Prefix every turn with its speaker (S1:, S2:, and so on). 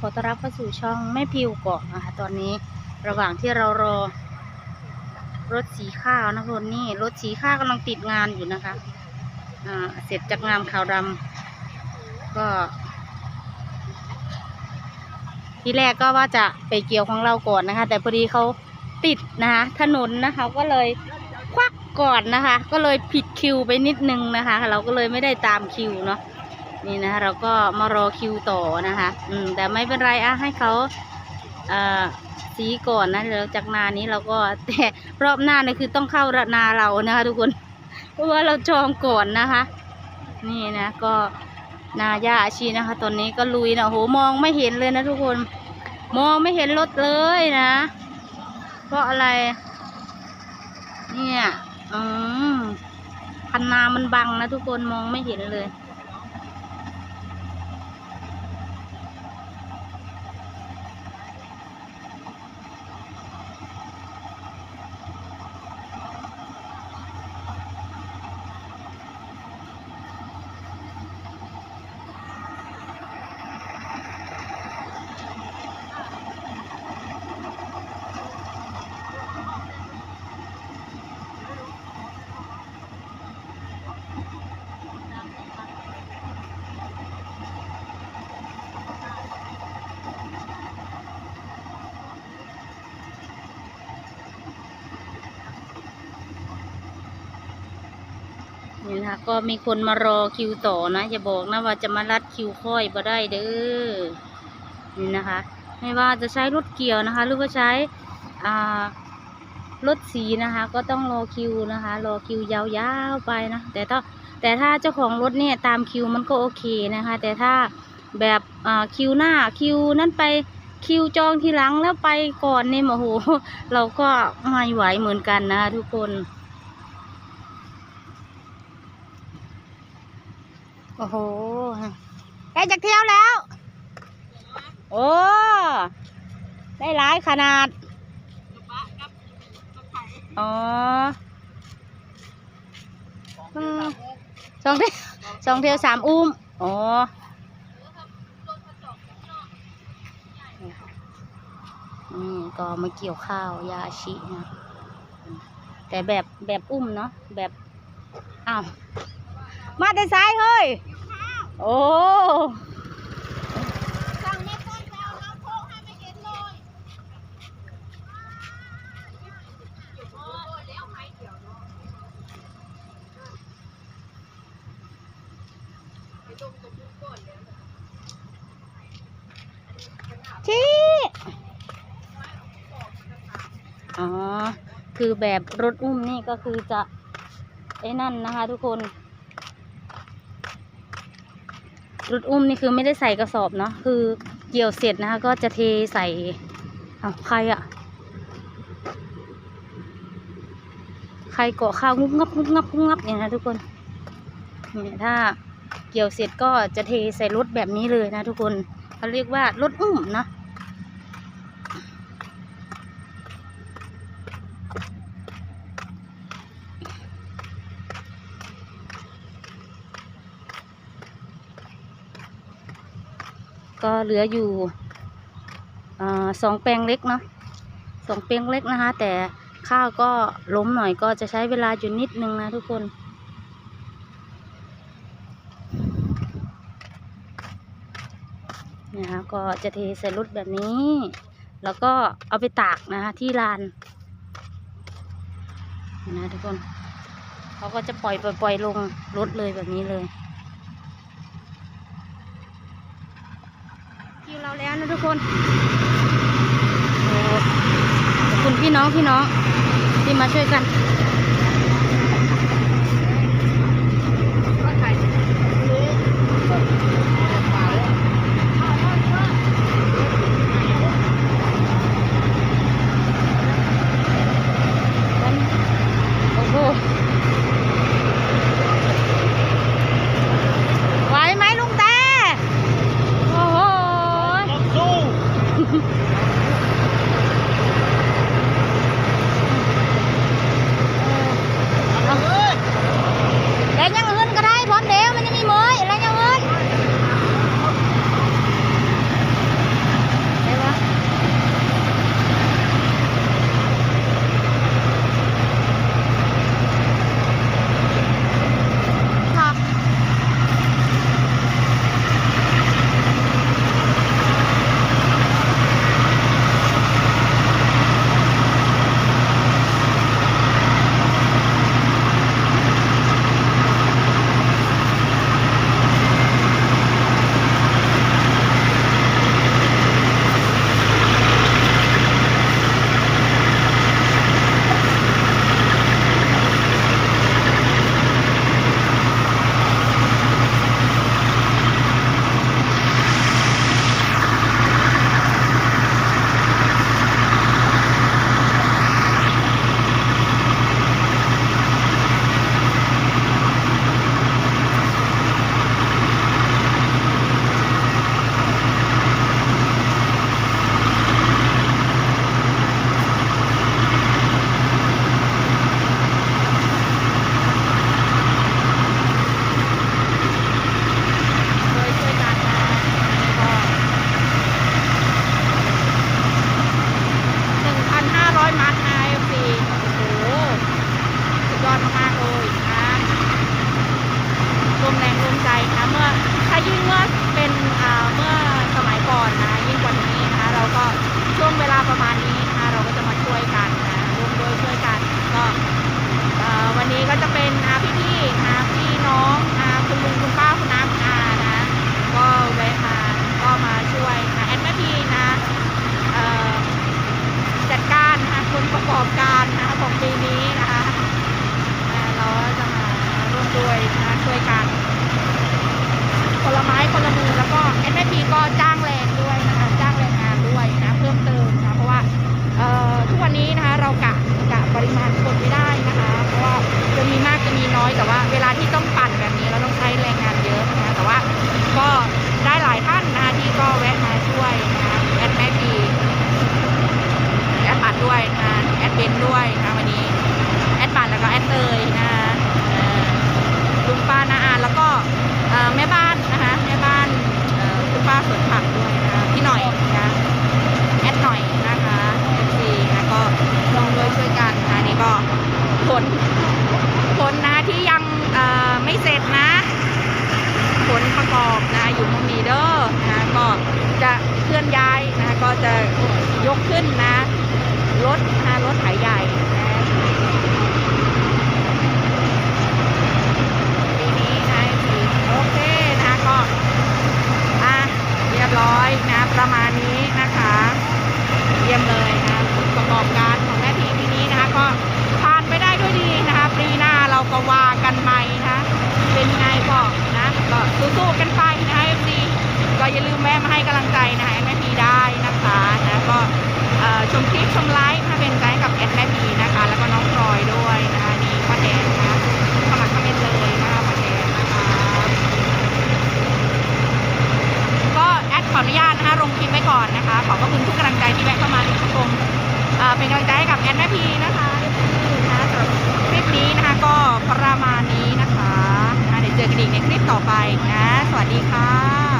S1: ขอต้อนรับเข้าสู่ช่องแม่พิวกาะนะคะ ตอนนี้ระหว่างที่เรารอ รถสีข้าวนะคนนี่รถสีข้าวกำลังติดงานอยู่นะคะ อ่า เสร็จจากงานขาวดำก็ ทีแรกก็ว่าจะไปเกี่ยวของเราก่อนนะคะ แต่พอดีเขาติดนะคะถนนนะคะก็เลยควักก่อนนะคะ ก็เลยผิดคิวไปนิดนึงนะคะ เราก็เลยไม่ได้ตามคิวเนาะ นี่นะคะเราก็มารอคิวต่อนะคะ อืม แต่ไม่เป็นไรอะให้เขาเอ่อสีก่อนนะเดี๋ยวจากนานี้เราก็แต่รอบหน้าเนี่ยคือต้องเข้าระนาเรานะคะ ทุกคน เพราะว่าเราจองก่อนนะคะ นี่นะก็นายาอาชีนะคะ ตอนนี้ก็ลุยนะโหมองไม่เห็นเลยนะทุกคน มองไม่เห็นรถเลยนะ เพราะอะไร เนี่ย อืมคันนามันบังนะทุกคนมองไม่เห็นเลย นี่นะคะก็มีคนมารอคิวต่อนะอย่าบอกนะว่าจะมารัดคิวค่อยบ่ได้เด้อนี่นะคะ ไม่ว่าจะใช้รถเกี่ยวนะคะ หรือว่าใช้อ่ารถสีนะคะ ก็ต้องรอคิวนะคะ รอคิวยาวๆไปนะแต่ถ้าแต่ถ้าเจ้าของรถเนี่ยตามคิวมันก็โอเคนะคะ แต่ถ้าแบบคิวหน้าคิวนั่นไปคิวจองทีหลังแล้วไปก่อนเนี่ยโอ้โหเราก็ไม่ไหวเหมือนกันนะทุกคน โอ้โหใกล้จะเที่ยวแล้ว โอ้ ได้หลายขนาดอ๋อสองเที่ยวสองเที่ยวสามอุ้มอ๋ออืมก็มาเกี่ยวข้าวยาอาชินะแต่แบบแบบอุ้มเนาะแบบอ้าว มาแต่ซ้ายเฮ้ย โอ้ชี้อ๋อ คือแบบรถอุ้มนี่ก็คือจะไอ้นั่นนะคะทุกคน รถอุ้มนี่คือไม่ได้ใส่กระสอบเนาะคือเกี่ยวเสร็จนะคะก็จะเทใส่เอาใครอะใครเกาะข้าวงุบงับงุบงับงุบงับเนี่ยนะทุกคนเนี่ยถ้าเกี่ยวเสร็จก็จะเทใส่รถแบบนี้เลยนะทุกคนเขาเรียกว่ารถอุ้มเนาะ ก็เหลืออยู่อสองแปลงเล็กเนาะสองแปลงเล็กนะคะ แต่ข้าวก็ล้มหน่อยก็จะใช้เวลาอยู่นิดนึงนะทุกคน นะคะก็จะเทใส่รถแบบนี้ แล้วก็เอาไปตากนะคะที่ลานนะทุกคน เขาก็จะปล่อยปล่อยลงรถเลยแบบนี้เลย คิวเรา แล้วนะทุกคนขอบคุณพี่น้องพี่น้องที่มาช่วยกัน นะช่วยกันผลไม้คนละมือแล้ว
S2: ก็เอดแม่พีก็จ้าง มแม่มาให้กำลังใจนะคะแม่พีได้นะคะนะก็ชมคลิปชมไลฟ์ถ้าเป็นใจให้กับแอดแม่พีนะคะ แล้วก็น้องพลอยด้วยนะคะนี่ป้าแดงนะคะขมาคอมเมนต์เลยนะคะป้าแดงนะคะก็แอดขออนุญาตนะคะลงคลิปไว้ก่อนนะคะ ขอบพระคุณทุกกำลังใจที่แวะเข้ามาชมเอ่อเป็นกำลังใจให้กับแอดแม่พีนะคะนะคะสำหรับคลิปนี้นะคะก็ประมาณนี้นะคะเดี๋ยวเจอกันอีกในคลิปต่อไปนะ สวัสดีค่ะ